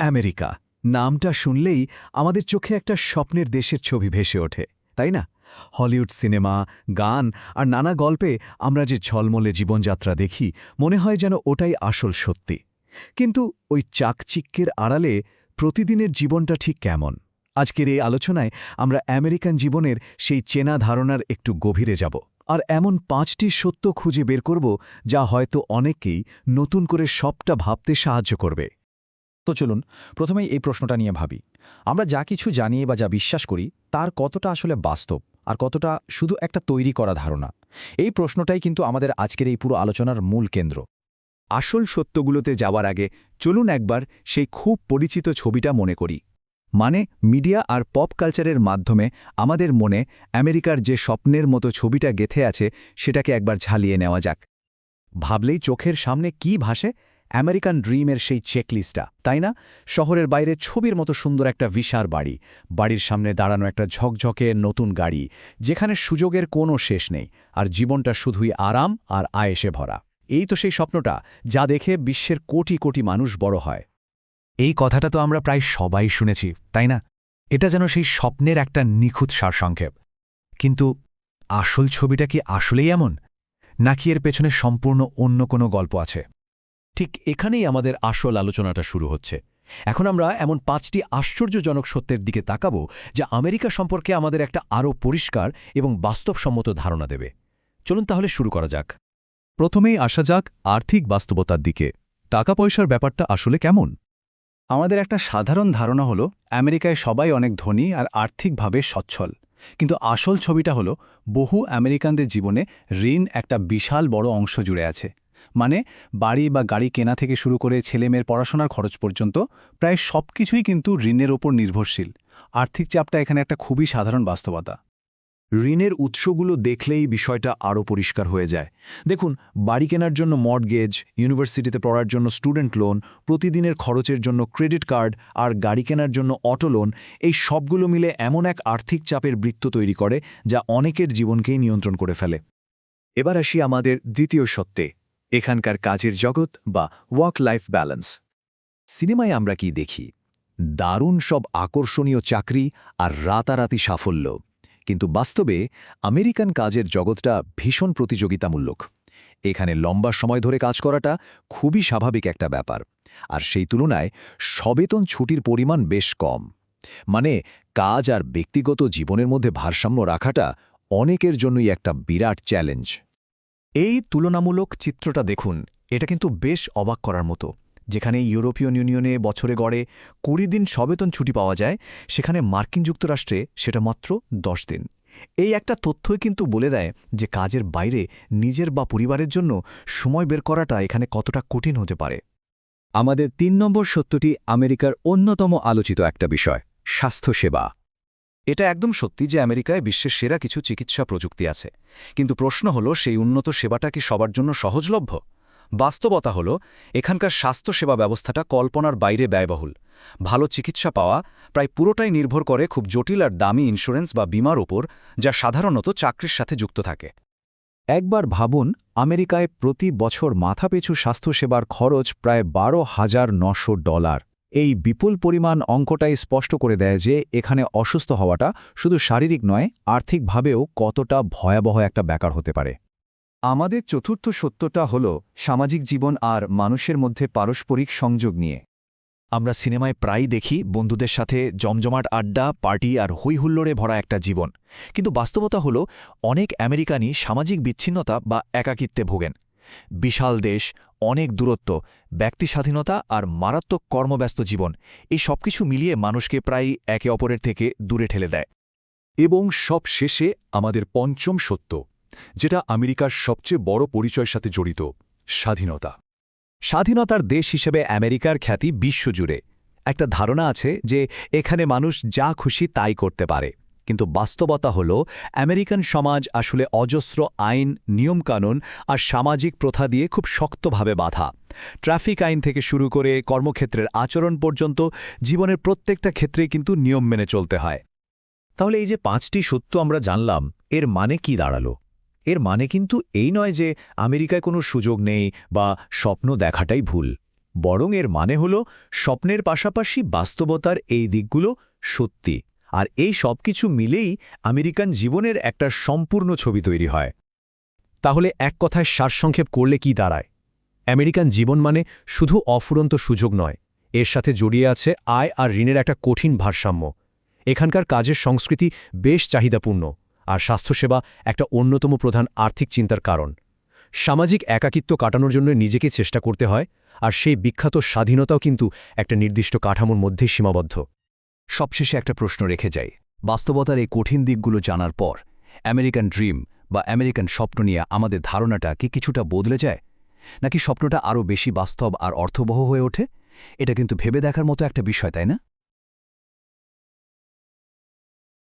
America. নামটা শুনলেই আমাদের চোখে একটা স্বপ্নের দেশের ছবি ভেসে ওঠে, তাই না? হলিউড সিনেমা, গান আর নানা গল্পে আমরা যে ঝলমলে জীবনযাত্রা দেখি, মনে হয় যেন ওটাই আসল সত্যি। কিন্তু ওই চাকচিক্যের আড়ালে প্রতিদিনের জীবনটা ঠিক কেমন? আজকের এই আলোচনায় আমরা আমেরিকান জীবনের সেই চেনা ধারণার একটু গভীরে যাব আর এমন পাঁচটি সত্য খুঁজে বের করব যা হয়তো অনেকেই নতুন করে সবটা ভাবতে সাহায্য করবে। তো চলুন, প্রথমেই এই প্রশ্নটা নিয়ে ভাবি। আমরা যা কিছু জানি বা যা বিশ্বাস করি, তার কতটা আসলে বাস্তব আর কতটা শুধু একটা তৈরি করা ধারণা? এই প্রশ্নটাই কিন্তু আমাদের আজকের এই পুরো আলোচনার মূল কেন্দ্র। আসল সত্যগুলোতে যাওয়ার আগে চলুন একবার সেই খুব পরিচিত ছবিটা মনে করি। মানে মিডিয়া আর পপ কালচারের মাধ্যমে আমাদের মনে আমেরিকার যে স্বপ্নের মতো ছবিটা গেথে আছে, সেটাকে একবার ঝালিয়ে নেওয়া যাক। ভাবলেই চোখের সামনে কি ভাসে আমেরিকান ড্রিমের সেই চেকলিস্টটা, তাই না? শহরের বাইরে ছবির মতো সুন্দর একটা বিশাল বাড়ি। বাড়ির সামনে দাঁড়ানো একটা ঝকঝকে নতুন গাড়ি, যেখানে সুযোগের কোনো শেষ নেই, আর জীবনটা শুধুই আরাম আর আয়েসে ভরা। এই তো সেই স্বপ্নটা, যা দেখে বিশ্বের কোটি কোটি মানুষ বড় হয়। এই কথাটা তো আমরা প্রায় সবাই শুনেছি, তাই না? এটা যেন সেই স্বপ্নের একটা নিখুঁত সারসংক্ষেপ। কিন্তু আসল ছবিটা কি আসলেই এমন? নাকি এর পেছনে সম্পূর্ণ অন্য কোনো গল্প আছে? ঠিক এখানেই আমাদের আসল আলোচনাটা শুরু হচ্ছে। এখন আমরা এমন পাঁচটি আশ্চর্যজনক সত্যের দিকে তাকাব যা আমেরিকা সম্পর্কে আমাদের একটা আরও পরিষ্কার এবং বাস্তবসম্মত ধারণা দেবে। চলুন তাহলে শুরু করা যাক। প্রথমেই আসা যাক আর্থিক বাস্তবতার দিকে। টাকা পয়সার ব্যাপারটা আসলে কেমন? আমাদের একটা সাধারণ ধারণা হলো, আমেরিকায় সবাই অনেক ধনী আর আর্থিকভাবে সচ্ছল। কিন্তু আসল ছবিটা হলো, বহু আমেরিকানদের জীবনে ঋণ একটা বিশাল বড় অংশ জুড়ে আছে। মানে বাড়ি বা গাড়ি কেনা থেকে শুরু করে ছেলেমেয়ের পড়াশোনার খরচ পর্যন্ত প্রায় সব কিছুই কিন্তু ঋণের ওপর নির্ভরশীল। আর্থিক চাপটা এখানে একটা খুবই সাধারণ বাস্তবতা। ঋণের উৎসগুলো দেখলেই বিষয়টা আরও পরিষ্কার হয়ে যায়। দেখুন, বাড়ি কেনার জন্য মর্টগেজ, ইউনিভার্সিটিতে পড়ার জন্য স্টুডেন্ট লোন, প্রতিদিনের খরচের জন্য ক্রেডিট কার্ড আর গাড়ি কেনার জন্য অটো লোন, এই সবগুলো মিলে এমন এক আর্থিক চাপের বৃত্ত তৈরি করে যা অনেকের জীবনকেই নিয়ন্ত্রণ করে ফেলে। এবার আসি আমাদের দ্বিতীয় সত্যে। এখানকার কাজের জগৎ বা ওয়ার্ক লাইফ ব্যালেন্স সিনেমায় আমরা কি দেখি? দারুণ সব আকর্ষণীয় চাকরি আর রাতারাতি সাফল্য। কিন্তু বাস্তবে আমেরিকান কাজের জগৎটা ভীষণ প্রতিযোগিতামূলক। এখানে লম্বা সময় ধরে কাজ করাটা খুবই স্বাভাবিক একটা ব্যাপার। আর সেই তুলনায় সবেতন ছুটির পরিমাণ বেশ কম। মানে কাজ আর ব্যক্তিগত জীবনের মধ্যে ভারসাম্য রাখাটা অনেকের জন্যই একটা বিরাট চ্যালেঞ্জ এই তুলনামূলক চিত্রটা দেখুন, এটা কিন্তু বেশ অবাক করার মতো। যেখানে ইউরোপিয়ান ইউনিয়নে বছরে গড়ে কুড়ি দিন সবেতন ছুটি পাওয়া যায়, সেখানে মার্কিন যুক্তরাষ্ট্রে সেটা মাত্র দশ দিন। এই একটা তথ্যই কিন্তু বলে দেয় যে কাজের বাইরে নিজের বা পরিবারের জন্য সময় বের করাটা এখানে কতটা কঠিন হতে পারে। আমাদের তিন নম্বর সত্যটি আমেরিকার অন্যতম আলোচিত একটা বিষয়, স্বাস্থ্যসেবা। এটা একদম সত্যি যে আমেরিকায় বিশ্বের সেরা কিছু চিকিৎসা প্রযুক্তি আছে। কিন্তু প্রশ্ন হলো, সেই উন্নত সেবাটা কি সবার জন্য সহজলভ্য? বাস্তবতা হল, এখানকার স্বাস্থ্যসেবা ব্যবস্থাটা কল্পনার বাইরে ব্যয়বহুল। ভালো চিকিৎসা পাওয়া প্রায় পুরোটাই নির্ভর করে খুব জটিল আর দামি ইন্স্যুরেন্স বা বিমার ওপর, যা সাধারণত চাকরির সাথে যুক্ত থাকে। একবার ভাবুন, আমেরিকায় প্রতি বছর মাথাপিছু স্বাস্থ্যসেবার খরচ প্রায় বারো হাজার নশো ডলার। এই বিপুল পরিমাণ অঙ্কটাই স্পষ্ট করে দেয় যে এখানে অসুস্থ হওয়াটা শুধু শারীরিক নয়, আর্থিকভাবেও কতটা ভয়াবহ একটা ব্যাকার হতে পারে। আমাদের চতুর্থ সত্যটা হল সামাজিক জীবন আর মানুষের মধ্যে পারস্পরিক সংযোগ নিয়ে। আমরা সিনেমায় প্রায়ই দেখি বন্ধুদের সাথে জমজমাট আড্ডা, পার্টি আর হৈহুল্লোড়ে ভরা একটা জীবন। কিন্তু বাস্তবতা হল অনেক আমেরিকানই সামাজিক বিচ্ছিন্নতা বা একাকিত্বে ভোগেন। বিশাল দেশ অনেক দূরত্ব ব্যক্তি স্বাধীনতা আর মারাত্মক কর্মব্যস্ত জীবন। এই সবকিছু মিলিয়ে মানুষকে প্রায় একে অপরের থেকে দূরে ঠেলে দেয়। এবং সব শেষে আমাদের পঞ্চম সত্য, যেটা আমেরিকার সবচেয়ে বড় পরিচয়ের সাথে জড়িত, স্বাধীনতা। স্বাধীনতার দেশ হিসেবে আমেরিকার খ্যাতি বিশ্বজুড়ে। একটা ধারণা আছে যে এখানে মানুষ যা খুশি তাই করতে পারে। কিন্তু বাস্তবতা হল, আমেরিকান সমাজ আসলে অজস্র আইন, নিয়মকানুন আর সামাজিক প্রথা দিয়ে খুব শক্তভাবে বাধা। ট্রাফিক আইন থেকে শুরু করে কর্মক্ষেত্রের আচরণ পর্যন্ত জীবনের প্রত্যেকটা ক্ষেত্রে কিন্তু নিয়ম মেনে চলতে হয়। তাহলে এই যে পাঁচটি সত্য আমরা জানলাম, এর মানে কি দাঁড়াল? এর মানে কিন্তু এই নয় যে আমেরিকায় কোনো সুযোগ নেই বা স্বপ্ন দেখাটাই ভুল। বরং এর মানে হল, স্বপ্নের পাশাপাশি বাস্তবতার এই দিকগুলো সত্যি। আর এই সব কিছু মিলেই আমেরিকান জীবনের একটা সম্পূর্ণ ছবি তৈরি হয়। তাহলে এক কথায় সারসংক্ষেপ করলে কি দাঁড়ায়? আমেরিকান জীবন মানে শুধু অফুরন্ত সুযোগ নয়, এর সাথে জড়িয়ে আছে আয় আর ঋণের একটা কঠিন ভারসাম্য। এখানকার কাজের সংস্কৃতি বেশ চাহিদাপূর্ণ আর স্বাস্থ্যসেবা একটা অন্যতম প্রধান আর্থিক চিন্তার কারণ। সামাজিক একাকিত্ব কাটানোর জন্য নিজেকে চেষ্টা করতে হয় আর সেই বিখ্যাত স্বাধীনতাও কিন্তু একটা নির্দিষ্ট কাঠামোর মধ্যেই সীমাবদ্ধ। সবশেষে একটা প্রশ্ন রেখে যাই। বাস্তবতার এই কঠিন দিকগুলো জানার পর, আমেরিকান ড্রিম বা আমেরিকান স্বপ্ন নিয়ে আমাদের ধারণাটা কি কিছুটা বদলে যায়? নাকি স্বপ্নটা আরও বেশি বাস্তব আর অর্থবহ হয়ে ওঠে? এটা কিন্তু ভেবে দেখার মতো একটা বিষয়, তাই না?